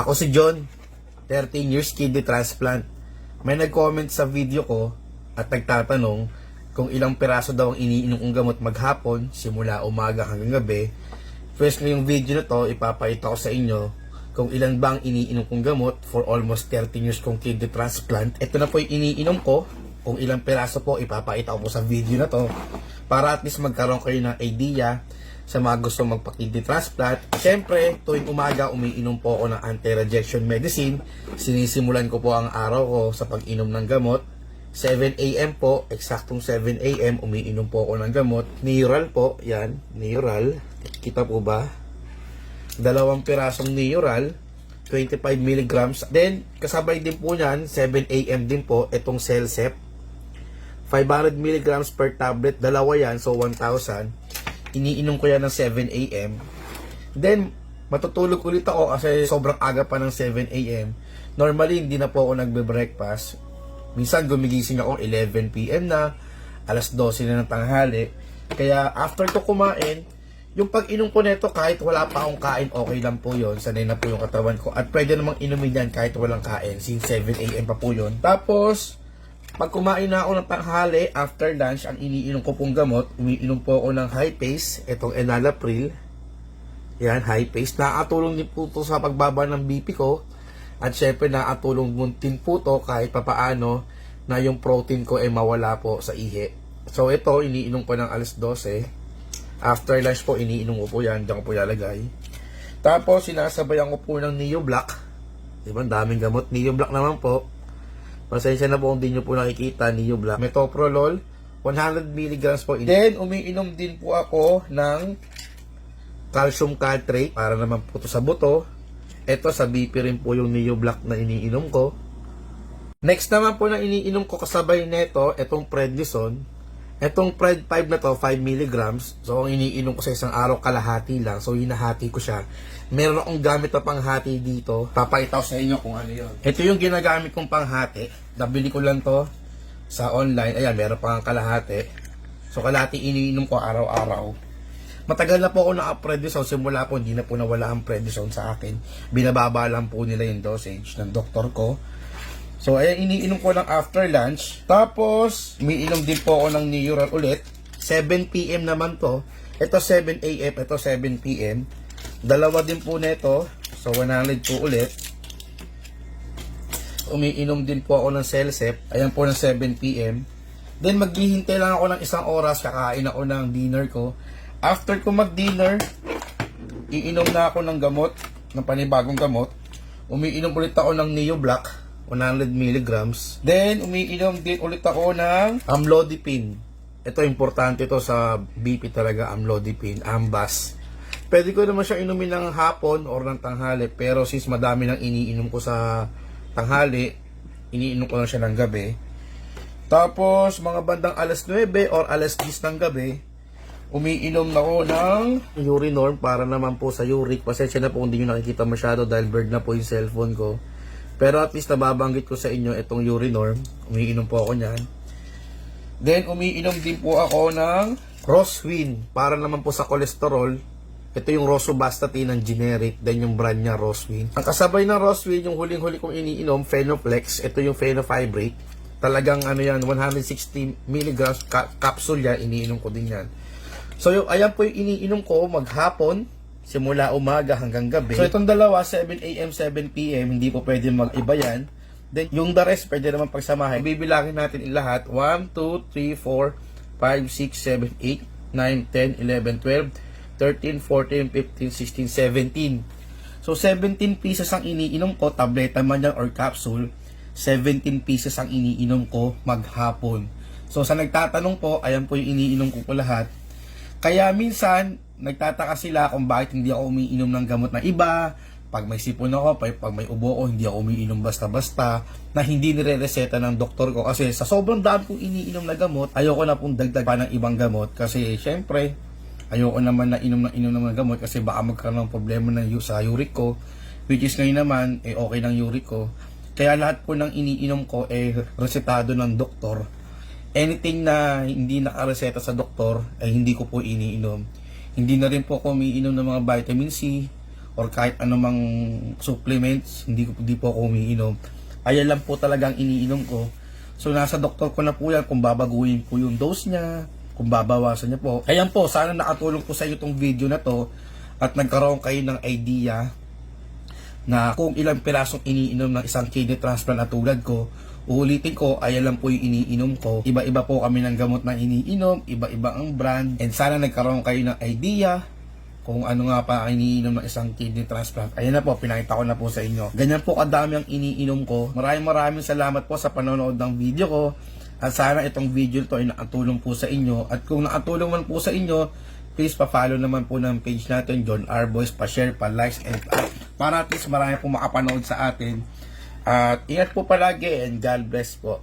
Ako si John, 13 years kidney transplant. May nag-comment sa video ko at nagtatanong kung ilang piraso daw ang iniinom kong gamot maghapon simula umaga hanggang gabi. First ngayong video na to, ipapakita ko sa inyo kung ilan ba ang iniinom kong gamot for almost 13 years kong kidney transplant. Ito na po yung iniinom ko. Kung ilang piraso po, ipapakita ko po sa video na to para at least magkaroon kayo ng idea sa mga gusto magpa-kidney transplant. Siyempre, tuwing umaga, umiinom po ako ng anti-rejection medicine. Sinisimulan ko po ang araw ko sa pag-inom ng gamot. 7 a.m. po, eksaktong 7 a.m. umiinom po ako ng gamot. Neural po, yan, neural. Kita po ba? Dalawang pirasong neural, 25 milligrams. Then, kasabay din po niyan, 7 a.m. din po, itong Cellcep. 500 milligrams per tablet, dalawa yan, so 1,000 iniinom ko yan ng 7 a.m. Then, matutulog ulit ako kasi sobrang aga pa ng 7 a.m. Normally, hindi na po ako nagbe-breakfast. Minsan, gumigising ako 11 p.m. na, alas 12 na ng tanghali. Kaya, after ko kumain, yung pag-inom ko nito, kahit wala pa akong kain, okay lang po yon Sanay na po yung katawan ko. At pwede namang inumin yan kahit walang kain, since 7 a.m. pa po yun. Tapos, pag kumain na ako ng tanghali, after lunch, ang iniinom ko pong gamot, umiinom po ako ng high pace, itong enalapril. Yan, high pace. Nakatulong din po to sa pagbaba ng BP ko. At syempre, nakatulong din po to kahit papaano na yung protein ko ay mawala po sa ihi. So, ito, iniinom ko ng alas 12. After lunch po, iniinom ko po yan. Diyan ko po ilalagay. Tapos, sinasabayan ko po ng Neo Black. Diba, daming gamot. Neo naman po. Pasensya na po kung di nyo po nakikita, Neo Black. Metoprolol, 100 mg po. Then, umiinom din po ako ng calcium citrate para naman po to sa buto. Ito, sa BP rin po yung Neo Black na iniinom ko. Next naman po na iniinom ko kasabay nito, itong prednison. Itong Pred 5 na to, 5 mg. So, ang iniinom ko sa isang araw kalahati lang. So, hinahati ko siya. Meron akong gamit na panghati dito. Papakita ko sa inyo kung ano yun. Ito yung ginagamit kong panghati. Nabili ko lang to sa online. Ayan, meron pang kalahati. So, kalahati iniinom ko araw-araw. Matagal na po ako naka-prednisone. Simula po, hindi na po nawala ang prednisone sa akin. Binababa lang po nila yung dosage ng doktor ko. So, ayan, iniinom ko lang after lunch. Tapos, umiinom din po ako ng Neural ulit. 7pm naman to. Ito 7am, ito 7pm. Dalawa din po nito. So, 100 po ulit. Umiinom din po ako ng Cellcep. Ayan po ng 7pm. Then, maghihintay lang ako ng isang oras. Kakain ako ng dinner ko. After ko mag-dinner, iinom na ako ng gamot, ng panibagong gamot. Umiinom ulit ako ng Neo Black. 100 milligrams. Then, umiinom din ulit ako ng amlodipine. Ito, importante ito sa BP talaga, amlodipine, ambas. Pwede ko naman siya inumin ng hapon or ng tanghali, pero since madami nang iniinom ko sa tanghali, iniinom ko lang siya ng gabi. Tapos, mga bandang alas 9 or alas 10 ng gabi, umiinom na ako ng urinorm para naman po sa uric. Pasensya na po kung hindi nyo nakikita masyado dahil bird na po yung cellphone ko. Pero at least nababanggit ko sa inyo itong urinorm. Umiinom po ako niyan. Then umiinom din po ako ng Roswin para naman po sa cholesterol. Ito yung Rosuvastatin ng generic, then yung brand niya Roswin. Ang kasabay ng Roswin, yung huling-huli kong iniinom, Phenoplex. Ito yung Phenofibrate. Talagang ano yan, 160 mg ca- capsule yan, iniinom ko din yan. So yung, ayan po yung iniinom ko maghapon, simula umaga hanggang gabi. So itong dalawa, 7 a.m., 7 p.m., hindi po pwede mag-iba yan. Then yung the rest, pwede naman pagsamahin. Bibilangin natin lahat. 1, 2, 3, 4, 5, 6, 7, 8, 9, 10, 11, 12, 13, 14, 15, 16, 17. So 17 pieces ang iniinom ko, tableta man yan or capsule. 17 pieces ang iniinom ko maghapon. So sa nagtatanong po, ayan po yung iniinom ko po lahat. Kaya minsan, nagtataka sila kung bakit hindi ako umiinom ng gamot na iba. Pag may sipon ako, pag may ubo ko, hindi ako umiinom basta-basta na hindi nire-reseta ng doktor ko. Kasi sa sobrang dami kong iniinom na gamot, ayoko na pong dagdag pa ng ibang gamot. Kasi syempre, ayoko naman na inom ng inom ng gamot kasi baka magkaroon ng problema ng sa uric ko. Which is ngayon naman, eh okay ng uric ko. Kaya lahat po ng iniinom ko eh resetado ng doktor anything na hindi nakareseta sa doktor ay hindi ko po iniinom. Hindi na rin po ako umiinom ng mga vitamin C or kahit anumang supplements, hindi, ko, hindi po ako umiinom. Ayan lang po talagang iniinom ko. So nasa doktor ko na po yan kung babaguhin po yung dose niya, kung babawasan niya po. Ayan po, sana nakatulong po sa inyo itong video na to at nagkaroon kayo ng idea na kung ilang pirasong iniinom ng isang kidney transplant na tulad ko, uulitin ko, ayan lang po yung iniinom ko. Iba-iba po kami ng gamot na iniinom, iba-iba ang brand, and sana nagkaroon kayo ng idea kung ano nga pa ang iniinom ng isang kidney transplant. Ayan na po, pinakita ko na po sa inyo. Ganyan po kadami ang iniinom ko. Maraming maraming salamat po sa panonood ng video ko. At sana itong video to ay nakatulong po sa inyo. At kung nakatulong man po sa inyo, please pa-follow naman po ng page natin, John R. Boys, pa-share, pa-likes, and uh, para at least marami po makapanood sa atin. At ingat po palagi and God bless po.